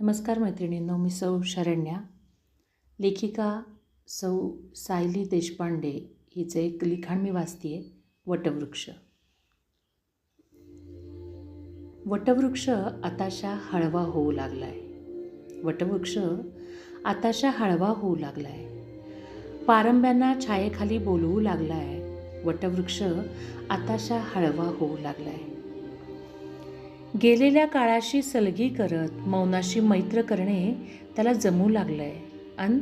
नमस्कार मैत्रिणींनो मी सौ शरण्या. लेखिका सौ सायली देशपांडे हिचं एक लिखाण मी वाचते वटवृक्ष. वटवृक्ष आताशा हळवा होऊ लागलाय. वटवृक्ष आताशा हळवा होऊ लागलाय. पारंब्यांना छायेखाली बोलवू लागलाय. वटवृक्ष आताशा हळवा होऊ लागलाय. गेलेल्या काळाशी सलगी करत मौनाशी मैत्र करणे त्याला जमू लागलंय. अन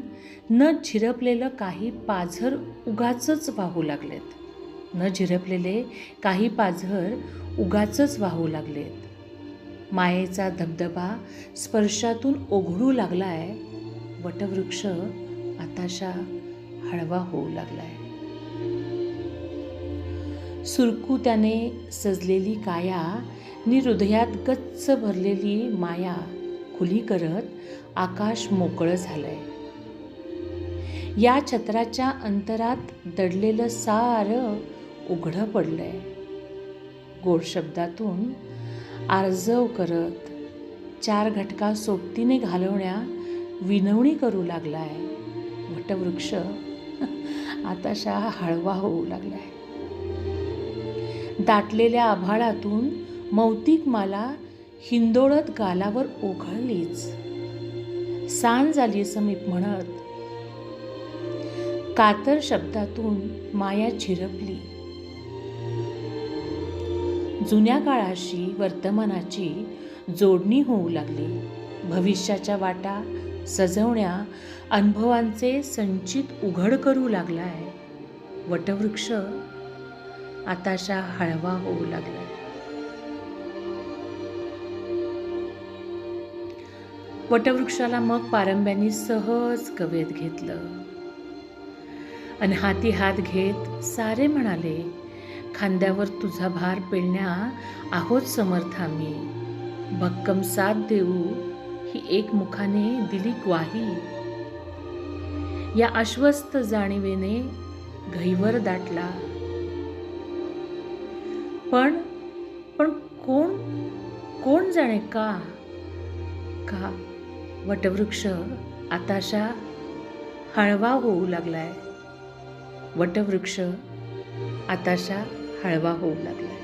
न झिरपलेलं काही पाझर उगाचच वाहू लागलेत. न झिरपलेले काही पाझर उगाचच वाहू लागलेत. मायेचा धबधबा स्पर्शातून ओघळू लागलाय. वटवृक्ष आताशा हळवा होऊ लागलाय. सुरकू त्याने सजलेली काया नि हृदयात गच्च भरलेली माया खुली करत आकाश मोकळं झालंय. या छत्राच्या अंतरात दडलेलं सारं उघडं पडलंय. गोड शब्दातून आर्जव करत चार घटका सोबतीने घालवण्या विनवणी करू लागलाय. वटवृक्ष आताशा हळवा होऊ लागलाय. दाटलेल्या आभाळातून मौतिक माला हिंदोळत गालावर ओघळलीच सांज झाली समीप म्हणत. कातर शब्दातून माया झिरपली जुन्या काळाशी वर्तमानाची जोडणी होऊ लागली. भविष्याच्या वाटा सजवण्या अनुभवांचे संचित उघड करू लागला आहे वटवृक्ष आताशा हळवा होऊ लागला. वटवृक्षाला मग पारंब्यांनी सहज कवेत घेतलं. आणि हाती हात घेत सारे म्हणाले खांद्यावर तुझा भार पेलण्या आहोत समर्थ आम्ही. भक्कम साथ देऊ ही एक मुखाने दिली ग्वाही. या आश्वस्त जाणीवेने घैवर दाटला. पण पण कोण कोण जाणे का? का वटवृक्ष आताशा हळवा होऊ लागलाय? वटवृक्ष आताशा हळवा होऊ लागलाय.